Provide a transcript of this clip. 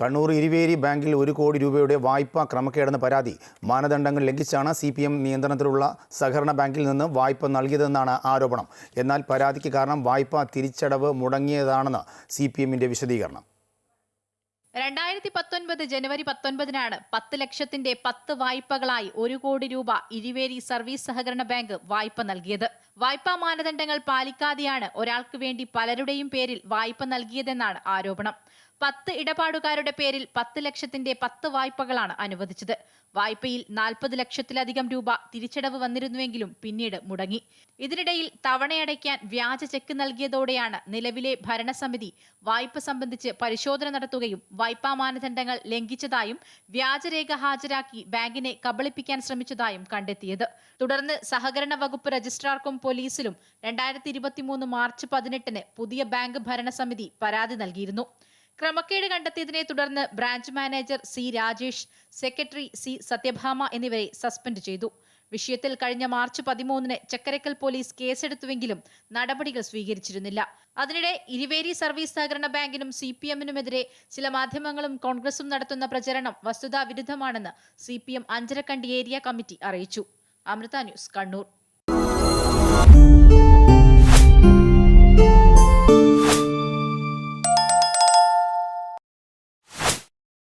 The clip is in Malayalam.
കണ്ണൂർ ഇരുവേരി ബാങ്കിൽ ഒരു കോടി രൂപയുടെ വായ്പ ക്രമക്കേടെന്ന് പരാതി മാനദണ്ഡങ്ങൾ ലംഘിച്ചാണ് സി പി എം നിയന്ത്രണത്തിലുള്ള സഹകരണ ബാങ്കിൽ നിന്ന് വായ്പ നൽകിയതെന്നാണ് ആരോപണം. എന്നാൽ പരാതിക്ക് കാരണം വായ്പ തിരിച്ചടവ് മുടങ്ങിയതാണെന്ന് സി പി എമ്മിന്റെ വിശദീകരണം. രണ്ടായിരത്തി പത്തൊൻപത് ജനുവരി പത്തൊൻപതിനാണ് പത്ത് ലക്ഷത്തിന്റെ പത്ത് വായ്പകളായി ഒരു കോടി രൂപ ഇരുവേരി സർവീസ് സഹകരണ ബാങ്ക് വായ്പ നൽകിയത്. വായ്പാ മാനദണ്ഡങ്ങൾ പാലിക്കാതെയാണ് ഒരാൾക്ക് വേണ്ടി പലരുടെയും പേരിൽ വായ്പ നൽകിയതെന്നാണ് ആരോപണം. പത്ത് ഇടപാടുകാരുടെ പേരിൽ പത്ത് ലക്ഷത്തിന്റെ പത്ത് വായ്പകളാണ് അനുവദിച്ചത്. വായ്പയിൽ നാൽപ്പത് ലക്ഷത്തിലധികം രൂപ തിരിച്ചടവ് വന്നിരുന്നുവെങ്കിലും പിന്നീട് മുടങ്ങി. ഇതിനിടയിൽ തവണയടയ്ക്കാൻ വ്യാജ ചെക്ക് നൽകിയതോടെയാണ് നിലവിലെ ഭരണസമിതി വായ്പ സംബന്ധിച്ച് പരിശോധന നടത്തുകയും വായ്പാ മാനദണ്ഡങ്ങൾ ലംഘിച്ചതായും വ്യാജരേഖ ഹാജരാക്കി ബാങ്കിനെ കബളിപ്പിക്കാൻ ശ്രമിച്ചതായും കണ്ടെത്തിയത്. തുടർന്ന് സഹകരണ വകുപ്പ് രജിസ്ട്രാർക്കും പോലീസിലും രണ്ടായിരത്തി മാർച്ച് പതിനെട്ടിന് പുതിയ ബാങ്ക് ഭരണസമിതി പരാതി നൽകിയിരുന്നു. ക്രമക്കേട് കണ്ടെത്തിയതിനെ തുടർന്ന് branch manager C Rajesh secretary C Satyabhama എന്നിവരെ സസ്പെൻഡ് ചെയ്തു. വിഷയത്തിൽ കഴിഞ്ഞ മാർച്ച് പതിമൂന്നിന് ചക്കരക്കൽ പോലീസ് കേസെടുത്തുവെങ്കിലും നടപടികൾ സ്വീകരിച്ചിരുന്നില്ല. അതിനിടെ ഇരുവേരി സർവീസ് സഹകരണ ബാങ്കിനും സി പി എമ്മിനുമെതിരെ ചില മാധ്യമങ്ങളും കോൺഗ്രസും നടത്തുന്ന പ്രചരണം വസ്തുതാ വിരുദ്ധമാണെന്ന് C P M Anjarakandy area committee അറിയിച്ചു. അമൃത ന്യൂസ് കണ്ണൂർ.